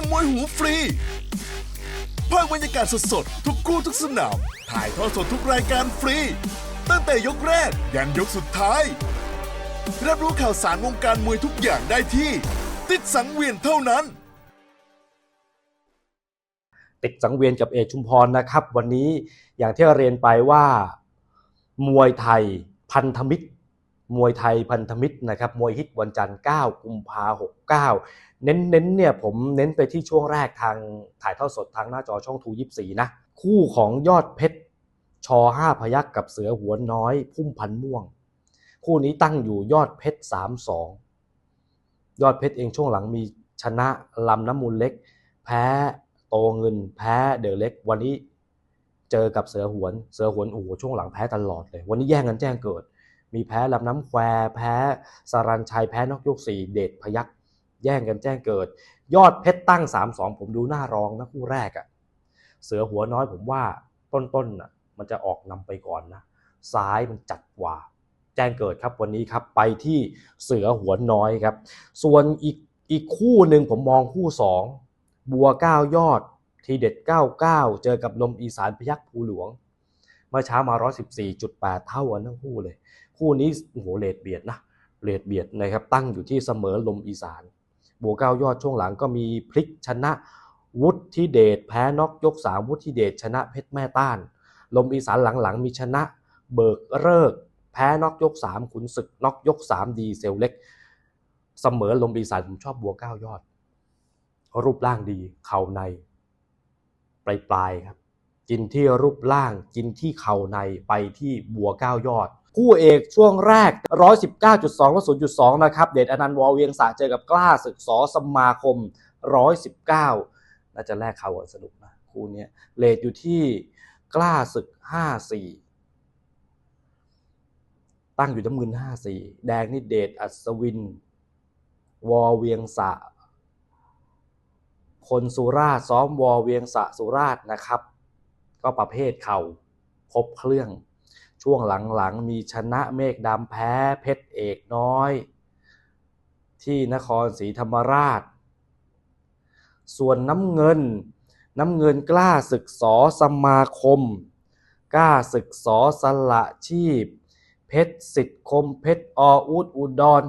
มมวยหูฟรีภาคบรรยากาศสดๆทุกคู่ทุกสนาม ถ่ายทอดสดทุกรายการฟรี ตั้งแต่ยกแรก ยันยกสุดท้าย รับรู้ข่าวสารวงการมวยทุกอย่างได้ที่ ติดสังเวียนเท่านั้น ติดสังเวียนกับเอกชุมพรนะครับ วันนี้อย่างที่เรียนไปว่า มวยไทยพันธมิตร มวยไทยพันธมิตรนะครับมวยฮิตวันจันทร์9กุมภา69เน้นๆเนี่ยผมเน้นไปที่ช่วงแรกทางถ่ายทอดสดทางหน้าจอช่องทูยิสีนะคู่ของยอดเพชรชอห้าพยักกับเสือหัวน้อยพุ่มพันม่วง คู่นี้ตั้งอยู่ยอดเพชร3-2ยอดเพชรเองช่วงหลังมีชนะลำน้ำมูลเล็ก แพ้โตเงินแพ้เดอะเล็ก วันนี้เจอกับเสือหวน เสือหวนโอ้โหช่วงหลังแพ้ตลอดเลย วันนี้แย่งกันแจ้งเกิด มีแพ้ลำน้ำแควแพ้สารันชัยแพ้นอกยกสี่เดชพยักแย่งกันแจ้งเกิด ยอดเพชรตั้ง 3-2 ผมดูหน้ารองนะคู่แรกอะ่ะเสือหัวน้อยผมว่าต้นๆน่ะมันจะออกนำไปก่อนนะซ้ายมันจัดกว่า แจ้งเกิดครับวันนี้ครับไปที่เสือหัวน้อยครับ ส่วนอีกอีกคู่หนึ่งผมมองคู่สองบัวเก้ายอด ทีเด็ด 99 เจอกับลมอีสานพยักภูหลวง เมื่อเช้ามา 114.8 เท่ากันทั้งคู่เลย คู่นี้โอ้โหเลดเบียดนะเลดเบียดนะครับตั้งอยู่ที่เสมอลมอีสานบัวเก้ายอดช่วงหลังก็มีพลิกชนะวุฒิเดชแพ้น็อกยก 3 วุฒิเดชชนะเพชรแม่ต้าน ลมอีสานหลังๆ มีชนะเบิกเลิกแพ้น็อกยก 3 ขุนศึกน็อกยก 3 ดีเซลเล็ก เสมอลมอีสานผมชอบบัวเก้ายอด รูปร่างดี เข่าใน ปลายปลายๆครับ กินที่รูปร่าง กินที่เข่าในไปที่บัวเก้ายอด คู่เอกช่วงแรก 119.2ละ0.2 นะครับ เดชอนันต์วอเวียงสะเจอกับกล้าศึกสอสมาคม 119 น่าจะแลกเข่ากันสนุกนะ คู่นี้เลทอยู่ที่กล้าศึก 54 ตั้งอยู่น้ำเงิน 54 แดงนี่เดชอัศวิน วอเวียงสะคนสุราษฎร์ซ้อมวอเวียงสะสุราษฎร์นะครับ ก็ประเภทเข่าครบเครื่อง ช่วงหลังๆมีชนะเมฆดำแพ้เพชรเอกน้อย ที่นครศรีธรรมราช ส่วนน้ำเงิน น้ำเงินกล้าศึกสอสมาคม กล้าศึกสอสละชีพ เพชรสิทธิคมเพชรออุดอุดร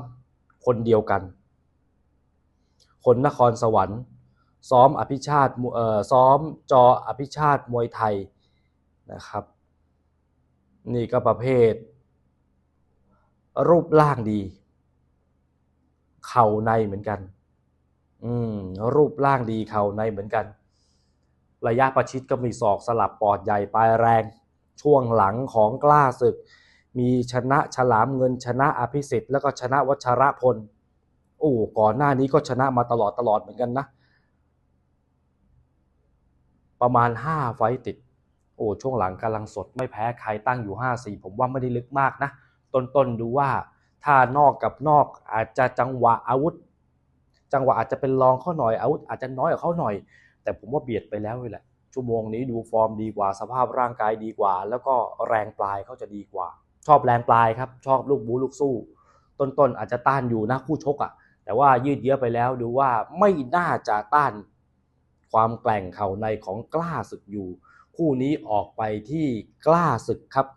คนเดียวกัน คนนครสวรรค์ ซ้อมอภิชาติซ้อมจออภิชาติมวยไทยนะครับ นี่ก็ประเภท รูปร่างดี เข่าในเหมือนกัน อืมรูปร่างดีเข่าในเหมือนกัน ระยะประชิดก็มีศอกสลับปอดใหญ่ปลายแรง ช่วงหลังของกล้าศึก มีชนะฉลามเงินชนะอภิสิทธิ์แล้วก็ชนะวัชระพลโอ้ก่อนหน้านี้ก็ชนะมาตลอดตลอดเหมือนกันนะ ประมาณ 5 ไฟติด โอ้ช่วงหลังกำลังสดไม่แพ้ใครตั้งอยู่ 5-4 ผมว่าไม่ได้ลึกมากนะ ต้นๆดูว่าถ้านอกกับนอกอาจจะจังหวะอาวุธ จังหวะอาจจะเป็นรองเขาหน่อยอาวุธอาจจะน้อยกว่าเขาหน่อย แต่ผมว่าเบียดไปแล้วเลยแหละ ชั่วโมงนี้ดูฟอร์มดีกว่าสภาพร่างกายดีกว่า แล้วก็แรงปลายเขาจะดีกว่า ชอบแรงปลายครับ ชอบลูกบูลูกสู้ ต้นๆอาจจะต้านอยู่นะคู่ชกอะ่ะแต่ว่ายืดเยื้อไปแล้วดูว่าไม่น่าจะต้าน ความแกล่งเข่าในของกล้าศึกอยู่ คู่นี้ออกไปที่กล้าศึกครับ